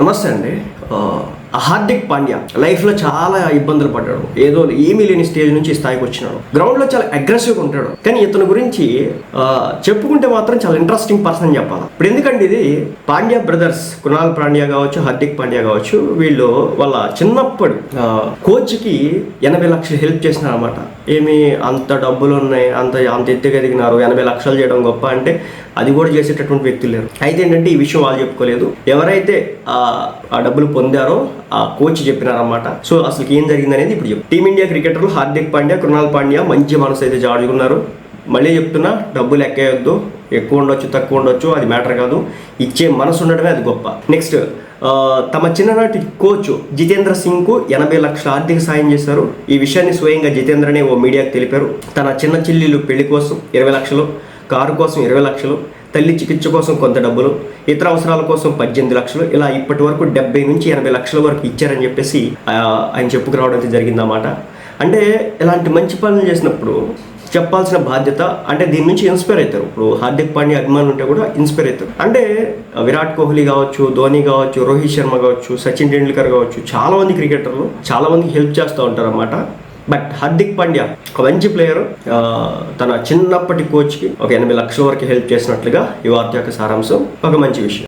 నమస్తే అండి. హార్దిక్ పాండ్యా లైఫ్లో చాలా ఇబ్బందులు పడ్డాడు. ఏదో ఏమీ లేని స్టేజ్ నుంచి ఈ స్థాయికి వచ్చినాడు. గ్రౌండ్లో చాలా అగ్రెసివ్గా ఉంటాడు. కానీ ఇతని గురించి చెప్పుకుంటే మాత్రం చాలా ఇంట్రెస్టింగ్ పర్సన్ అని చెప్పాలి. ఇప్పుడు ఎందుకంటే ఇది పాండ్యా బ్రదర్స్ కునాల్ పాండ్యా కావచ్చు హార్దిక్ పాండ్యా కావచ్చు వీళ్ళు వాళ్ళ చిన్నప్పుడు కోచ్కి ఎనభై లక్షలు హెల్ప్ చేసినారు అనమాట ఏమి అంత డబ్బులు ఉన్నాయి అంత అంత ఎత్తుగా ఎదిగినారు ఎనభై లక్షలు చేయడం గొప్ప అంటే అది కూడా చేసేటటువంటి వ్యక్తులు లేరు. అయితే ఏంటంటే ఈ విషయం వాళ్ళు చెప్పుకోలేదు. ఎవరైతే ఆ డబ్బులు పొందారో ఆ కోచ్ చెప్పినారన్నమాట. సో అసలు ఏం జరిగింది అనేది ఇప్పుడు చెప్పు. టీమిండియా క్రికెటర్లు హార్దిక్ పాండ్యా కృణాల్ పాండ్యా మంచి మనసు అయితే జాడుకున్నారు. మళ్ళీ చెప్తున్నా డబ్బులు ఎక్కేయొద్దు ఎక్కువ ఉండొచ్చు తక్కువ ఉండొచ్చు అది మ్యాటర్ కాదు. ఇచ్చే మనసు ఉండడమే అది గొప్ప. నెక్స్ట్ తమ చిన్ననాటి కోచ్ జితేంద్ర సింగ్కు ఎనభై లక్షల ఆర్థిక సాయం చేశారు. ఈ విషయాన్ని స్వయంగా జితేంద్రనే ఓ మీడియాకు తెలిపారు. తన చిన్న చెల్లెలు పెళ్ళి కోసం ఇరవై లక్షలు కారు కోసం ఇరవై లక్షలు తల్లి చికిత్స కోసం కొంత డబ్బులు ఇతర అవసరాల కోసం పద్దెనిమిది లక్షలు ఇలా ఇప్పటి వరకు డెబ్బై నుంచి ఎనభై లక్షల వరకు ఇచ్చారని చెప్పేసి ఆయన చెప్పుకురావడం అయితే జరిగిందన్నమాట. అంటే ఇలాంటి మంచి పనులు చేసినప్పుడు చెప్పాల్సిన బాధ్యత అంటే దీని నుంచి ఇన్స్పైర్ అవుతారు. ఇప్పుడు హార్దిక్ పాండ్యా అభిమానులు ఉంటే కూడా ఇన్స్పైర్ అవుతారు. అంటే విరాట్ కోహ్లీ కావచ్చు ధోని కావచ్చు రోహిత్ శర్మ కావచ్చు సచిన్ టెండూల్కర్ కావచ్చు చాలా మంది క్రికెటర్లు చాలా మందికి హెల్ప్ చేస్తూ ఉంటారు అన్నమాట బట్ హార్దిక్ పాండ్యా ఒక మంచి ప్లేయర్ తన చిన్నప్పటి కోచ్కి ఒక ఎనభై లక్షల వరకు హెల్ప్ చేసినట్లుగా ఈ వార్త యొక్క సారాంశం. ఒక మంచి విషయం.